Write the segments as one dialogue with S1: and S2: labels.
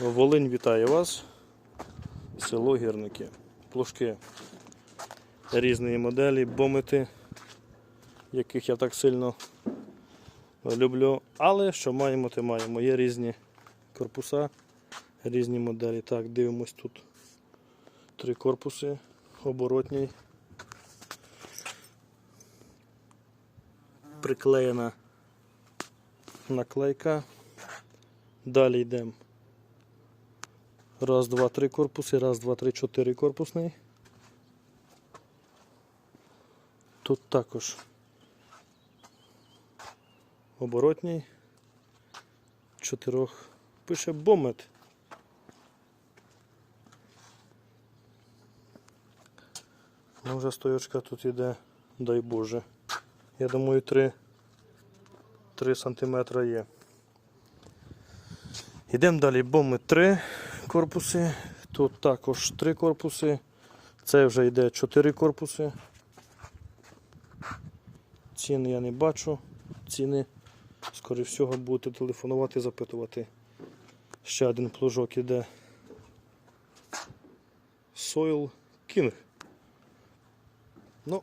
S1: Волинь вітає вас. Село Гірники. Плужки різної моделі, бомити, яких я так сильно люблю. Але що маємо, те маємо. Є різні корпуса, різні моделі. Так, дивимось тут три корпуси, оборотній. Приклеєна наклейка. Далі йдемо. Раз, два, три корпуси, раз, два, три, чотири корпусний. Тут також оборотній. Чотирьох. Пише бомет. Ну вже стоячка тут іде, дай Боже. Я думаю, 3, 3 сантиметра є. Йдемо далі. Боми 3 корпуси. Тут також 3 корпуси. Це вже йде 4 корпуси. Ціни я не бачу. Ціни, скоріше всього, будете телефонувати, запитувати. Ще один плужок іде. Soil King. Ну,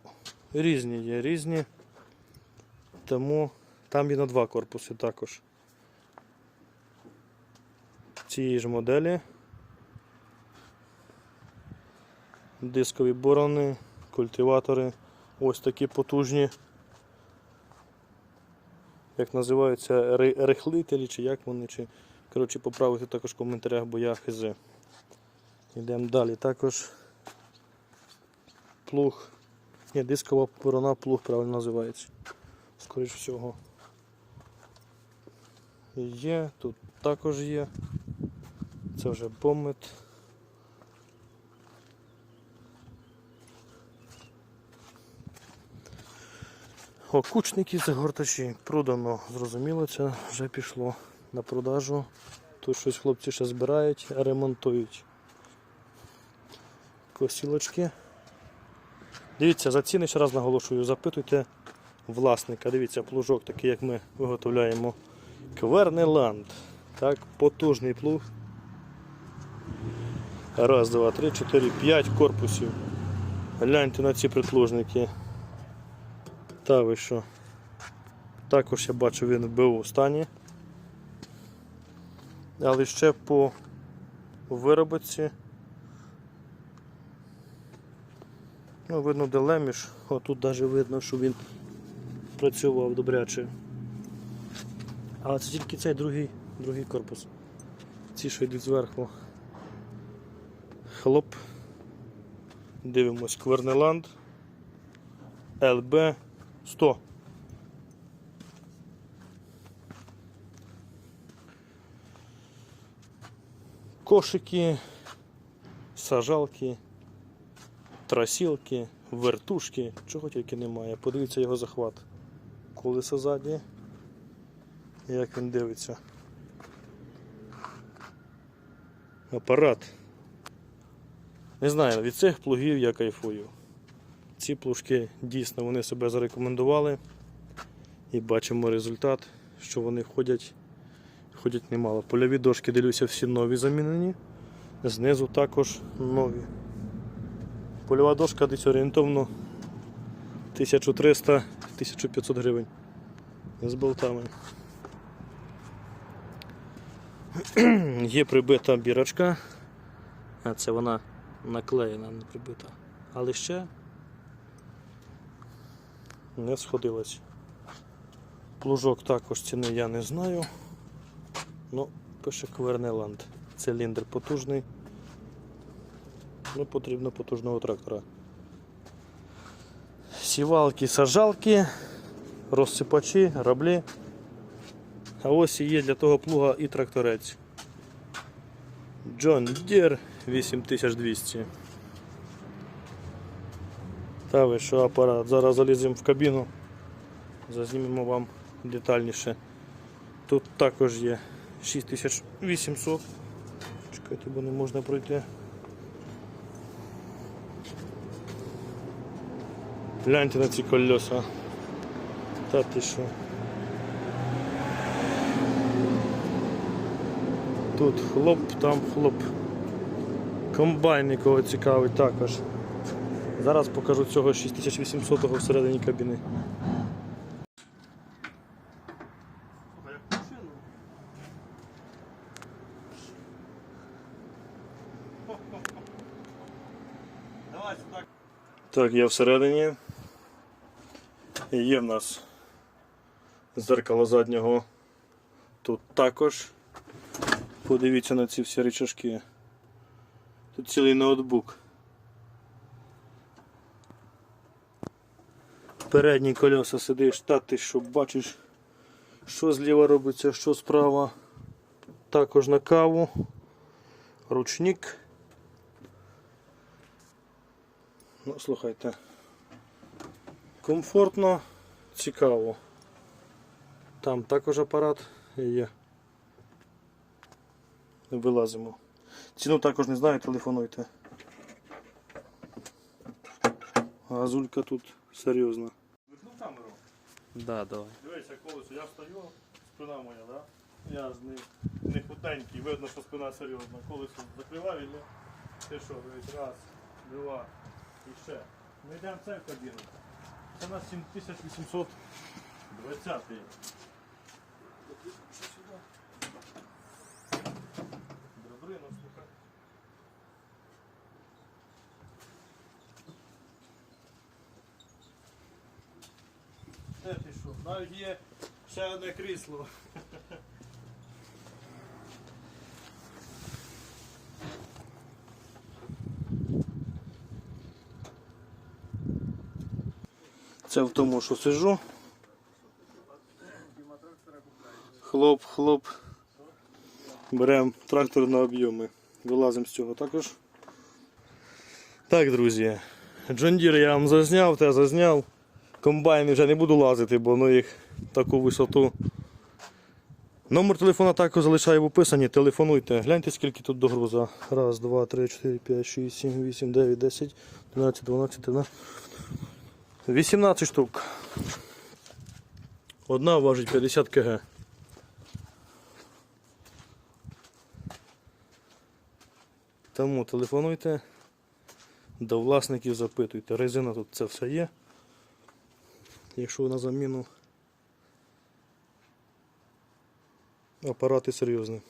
S1: різні є, різні. Тому там є на два корпуси також. Цієї ж моделі. Дискові борони, культиватори. Ось такі потужні. Як називаються ри- рихлителі, чи як вони, чи. Коротше, поправити також в коментарях, бо я хз. Йдемо далі. Також плуг. Ні, дискова борона плуг правильно називається. Скоріше всього. Є, тут також є. Це вже помит. Окучники загортачі продано, зрозуміло, це вже пішло на продажу. Тут щось хлопці ще збирають, ремонтують. Косілочки. Дивіться, за ціни ще раз наголошую, запитуйте власника. Дивіться, плужок такий, як ми виготовляємо. Квернеланд. Так, потужний плуг. Раз, два, три, чотири, п'ять корпусів. Гляньте на ці притлужники. Та що? Також я бачу він в БУ стані. Але ще по виробці. Ну, видно, де леміш. О, тут навіть видно, що він працював добряче. Але це тільки цей другий, другий корпус. Ці, що йдуть зверху. Хлоп. Дивимось Квернеланд. ЛБ 100. Кошики, сажалки, трасілки, вертушки, чого тільки немає. Подивіться його захват. Колесо ззаді. Як він дивиться. Апарат. Не знаю, від цих плугів я кайфую. Ці плужки дійсно вони себе зарекомендували. І бачимо результат, що вони ходять, ходять немало. Польові дошки, дивлюся, всі нові замінені. Знизу також нові. Польова дошка десь орієнтовно 1300-1500 гривень. З болтами. Є прибита бірочка. А це вона наклеєна, не прибита. Але ще не сходилась. Плужок також ціни я не знаю. Ну, пише Квернеланд. Циліндр потужний. Ну, потрібно потужного трактора. Сівалки, сажалки, розсипачі, раблі. А ось і є для того плуга і тракторець. John Deere 8200. Та ви що апарат. Зараз заліземо в кабіну, зазнімемо вам детальніше. Тут також є 6800. Чекайте, бо не можна пройти. Гляньте на ці колеса. Та ти що. Тут хлоп, там хлоп. Комбайн, якого цікавить також. Зараз покажу цього 6800-го всередині кабіни. Так, є всередині. І Є в нас зеркало заднього. Тут також. Подивіться на ці всі речашки. Тут цілий ноутбук. Передні колеса сидиш, та ти що бачиш, що зліва робиться, що справа. Також на каву. Ручник. Ну, слухайте. Комфортно, цікаво. Там також апарат є. Вилазимо. Ціну також не знаю, телефонуйте. Газулька тут серйозна. Вимкнув камеру.
S2: Да, давай.
S1: Дивися, колесо, я встаю, спина моя, да? Я ж не, не худенький, видно, що спина серйозна. Колесо закриваю, і ти що, дивись, раз, два і ще. Ми йдемо в цей кабіну. Це у нас 7820. Драбрина, слухай. Де ти що? Навіть є ще одне крісло. Це в тому, що сижу. Хлоп, хлоп. Беремо трактор на об'єми. Вилазимо з цього також. Так, друзі. Deere я вам зазняв, те зазняв. Комбайн вже не буду лазити, бо ну їх таку висоту. Номер телефона також залишаю в описанні. Телефонуйте. Гляньте, скільки тут до груза. Раз, два, три, чотири, п'ять, шість, сім, вісім, дев'ять, десять, 12, 12, 13. 18 штук. Одна важить 50 кг. Тому телефонуйте, до власників запитуйте. Резина тут це все є. Якщо на заміну апарати серйозні.